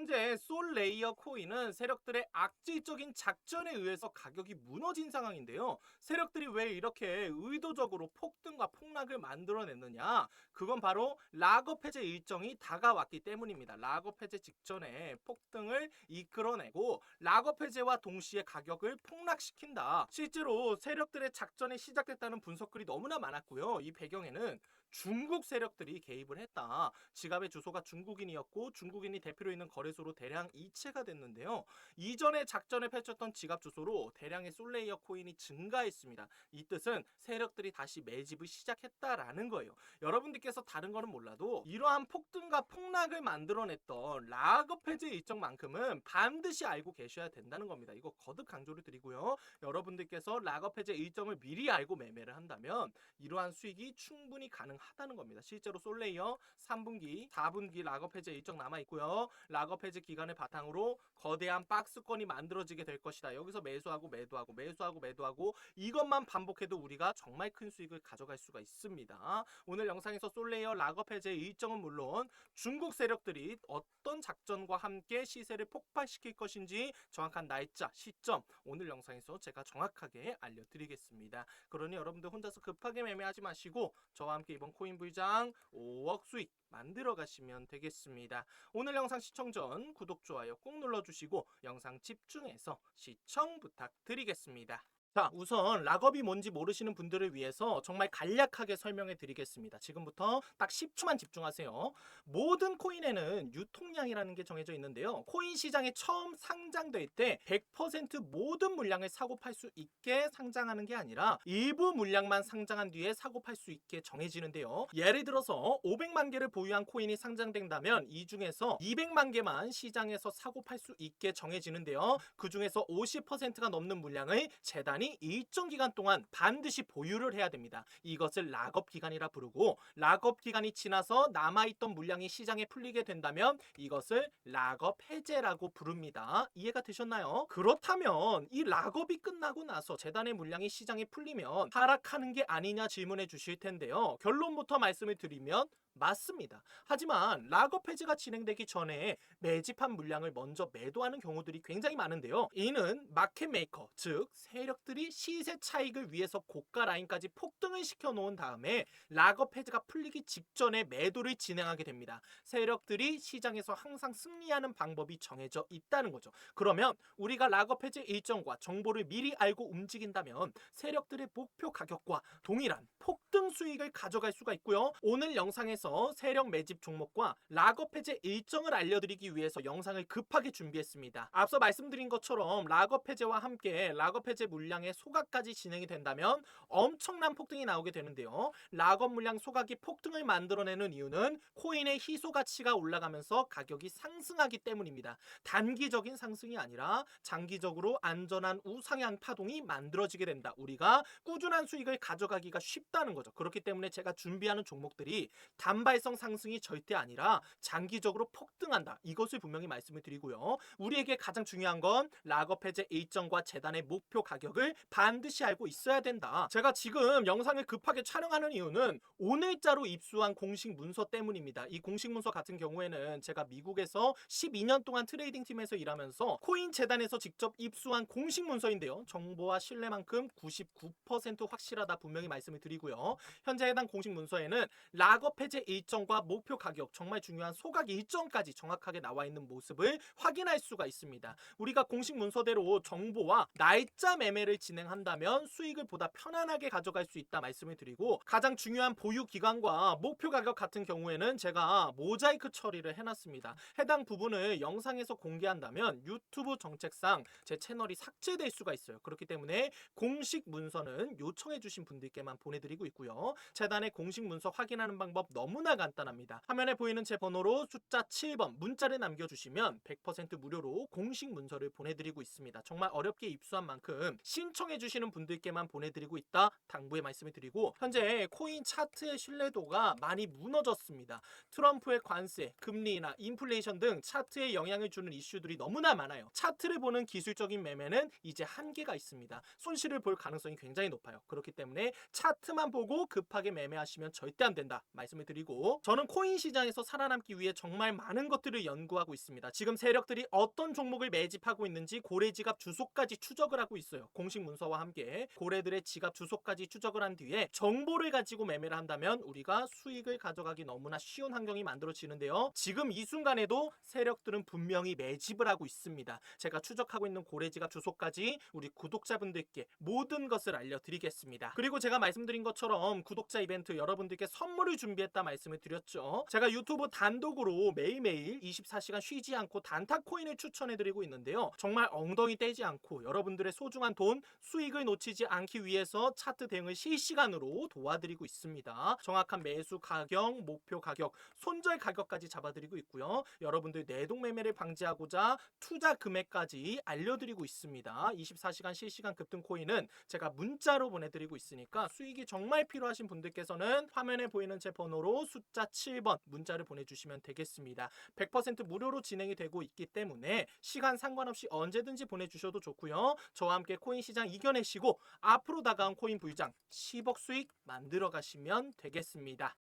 현재 솔 레이어 코인은 세력들의 악질적인 작전에 의해서 가격이 무너진 상황인데요. 세력들이 왜 이렇게 의도적으로 폭등과 폭락을 만들어냈느냐? 그건 바로 락업 해제 일정이 다가왔기 때문입니다. 락업 해제 직전에 폭등을 이끌어내고 락업 해제와 동시에 가격을 폭락시킨다. 실제로 세력들의 작전이 시작됐다는 분석글이 너무나 많았고요. 이 배경에는 중국 세력들이 개입을 했다. 지갑의 주소가 중국인이었고 중국인이 대표로 있는 거래 소로 대량 이체가 됐는데요. 이전에 작전을 펼쳤던 지갑 주소로 대량의 솔레이어 코인이 증가했습니다. 이 뜻은 세력들이 다시 매집을 시작했다라는 거예요. 여러분들께서 다른 거는 몰라도 이러한 폭등과 폭락을 만들어냈던 락업 해제 일정만큼은 반드시 알고 계셔야 된다는 겁니다. 이거 거듭 강조를 드리고요. 여러분들께서 락업 해제 일정을 미리 알고 매매를 한다면 이러한 수익이 충분히 가능하다는 겁니다. 실제로 솔레이어 3분기, 4분기 락업 해제 일정 남아 있고요. 락업 해제 기간을 바탕으로 거대한 박스권이 만들어지게 될 것이다. 여기서 매수하고 매도하고 매수하고 매도하고 이것만 반복해도 우리가 정말 큰 수익을 가져갈 수가 있습니다. 오늘 영상에서 솔레이어 락업 해제 일정은 물론 중국 세력들이 어떤 작전과 함께 시세를 폭발시킬 것인지 정확한 날짜, 시점 오늘 영상에서 제가 정확하게 알려드리겠습니다. 그러니 여러분들 혼자서 급하게 매매하지 마시고 저와 함께 이번 코인 불장 5억 수익 만들어 가시면 되겠습니다. 오늘 영상 시청 전 구독, 좋아요 꼭 눌러주시고 영상 집중해서 시청 부탁드리겠습니다. 자, 우선 락업이 뭔지 모르시는 분들을 위해서 정말 간략하게 설명해 드리겠습니다. 지금부터 딱 10초만 집중하세요. 모든 코인에는 유통량이라는 게 정해져 있는데요. 코인 시장에 처음 상장될 때 100% 모든 물량을 사고 팔 수 있게 상장하는 게 아니라 일부 물량만 상장한 뒤에 사고 팔 수 있게 정해지는데요. 예를 들어서 500만 개를 보유한 코인이 상장된다면 이 중에서 200만 개만 시장에서 사고 팔 수 있게 정해지는데요. 그 중에서 50%가 넘는 물량을 재단이 일정 기간 동안 반드시 보유를 해야 됩니다. 이것을 락업 기간이라 부르고 락업 기간이 지나서 남아있던 물량이 시장에 풀리게 된다면 이것을 락업 해제라고 부릅니다. 이해가 되셨나요? 그렇다면 이 락업이 끝나고 나서 재단의 물량이 시장에 풀리면 하락하는 게 아니냐 질문해 주실 텐데요. 결론부터 말씀을 드리면 맞습니다. 하지만 락업 해지가 진행되기 전에 매집한 물량을 먼저 매도하는 경우들이 굉장히 많은데요. 이는 마켓 메이커, 즉 세력들이 시세 차익을 위해서 고가 라인까지 폭등을 시켜 놓은 다음에 락업 해지가 풀리기 직전에 매도를 진행하게 됩니다. 세력들이 시장에서 항상 승리하는 방법이 정해져 있다는 거죠. 그러면 우리가 락업 해지 일정과 정보를 미리 알고 움직인다면 세력들의 목표 가격과 동일한 폭등 수익을 가져갈 수가 있고요. 오늘 영상에 서 세력 매집 종목과 락업 해제 일정을 알려드리기 위해서 영상을 급하게 준비했습니다. 앞서 말씀드린 것처럼 락업 해제와 함께 락업 해제 물량의 소각까지 진행이 된다면 엄청난 폭등이 나오게 되는데요. 락업 물량 소각이 폭등을 만들어내는 이유는 코인의 희소 가치가 올라가면서 가격이 상승하기 때문입니다. 단기적인 상승이 아니라 장기적으로 안전한 우상향 파동이 만들어지게 된다. 우리가 꾸준한 수익을 가져가기가 쉽다는 거죠. 그렇기 때문에 제가 준비하는 종목들이 단발성 상승이 절대 아니라 장기적으로 폭등한다. 이것을 분명히 말씀을 드리고요. 우리에게 가장 중요한 건 락업 해제 일정과 재단의 목표 가격을 반드시 알고 있어야 된다. 제가 지금 영상을 급하게 촬영하는 이유는 오늘자로 입수한 공식 문서 때문입니다. 이 공식 문서 같은 경우에는 제가 미국에서 12년 동안 트레이딩 팀에서 일하면서 코인 재단에서 직접 입수한 공식 문서인데요. 정보와 신뢰만큼 99% 확실하다 분명히 말씀을 드리고요. 현재 해당 공식 문서에는 락업 해제 일정과 목표 가격 정말 중요한 소각 일정까지 정확하게 나와 있는 모습을 확인할 수가 있습니다. 우리가 공식 문서대로 정보와 날짜 매매를 진행한다면 수익을 보다 편안하게 가져갈 수 있다 말씀을 드리고 가장 중요한 보유 기간과 목표 가격 같은 경우에는 제가 모자이크 처리를 해놨습니다. 해당 부분을 영상에서 공개한다면 유튜브 정책상 제 채널이 삭제될 수가 있어요. 그렇기 때문에 공식 문서는 요청해주신 분들께만 보내드리고 있고요. 재단의 공식 문서 확인하는 방법 너무 나 간단합니다. 화면에 보이는 제 번호로 숫자 7번 문자를 남겨주시면 100% 무료로 공식 문서를 보내드리고 있습니다. 정말 어렵게 입수한 만큼 신청해주시는 분들께만 보내드리고 있다 당부의 말씀을 드리고 현재 코인 차트의 신뢰도가 많이 무너졌습니다. 트럼프의 관세, 금리나 인플레이션 등 차트에 영향을 주는 이슈들이 너무나 많아요. 차트를 보는 기술적인 매매는 이제 한계가 있습니다. 손실을 볼 가능성이 굉장히 높아요. 그렇기 때문에 차트만 보고 급하게 매매하시면 절대 안 된다 말씀을 드리고 그리고 저는 코인 시장에서 살아남기 위해 정말 많은 것들을 연구하고 있습니다. 지금 세력들이 어떤 종목을 매집하고 있는지 고래 지갑 주소까지 추적을 하고 있어요. 공식 문서와 함께 고래들의 지갑 주소까지 추적을 한 뒤에 정보를 가지고 매매를 한다면 우리가 수익을 가져가기 너무나 쉬운 환경이 만들어지는데요. 지금 이 순간에도 세력들은 분명히 매집을 하고 있습니다. 제가 추적하고 있는 고래 지갑 주소까지 우리 구독자분들께 모든 것을 알려드리겠습니다. 그리고 제가 말씀드린 것처럼 구독자 이벤트 여러분들께 선물을 준비했다 말씀을 드렸죠. 제가 유튜브 단독으로 매일매일 24시간 쉬지 않고 단타 코인을 추천해드리고 있는데요. 정말 엉덩이 떼지 않고 여러분들의 소중한 돈 수익을 놓치지 않기 위해서 차트 대응을 실시간으로 도와드리고 있습니다. 정확한 매수 가격, 목표 가격, 손절 가격까지 잡아드리고 있고요. 여러분들 내동 매매를 방지하고자 투자 금액까지 알려드리고 있습니다. 24시간 실시간 급등 코인은 제가 문자로 보내드리고 있으니까 수익이 정말 필요하신 분들께서는 화면에 보이는 제 번호로 숫자 7번 문자를 보내주시면 되겠습니다. 100% 무료로 진행이 되고 있기 때문에 시간 상관없이 언제든지 보내주셔도 좋고요. 저와 함께 코인 시장 이겨내시고 앞으로 다가온 코인 부유장 10억 수익 만들어 가시면 되겠습니다.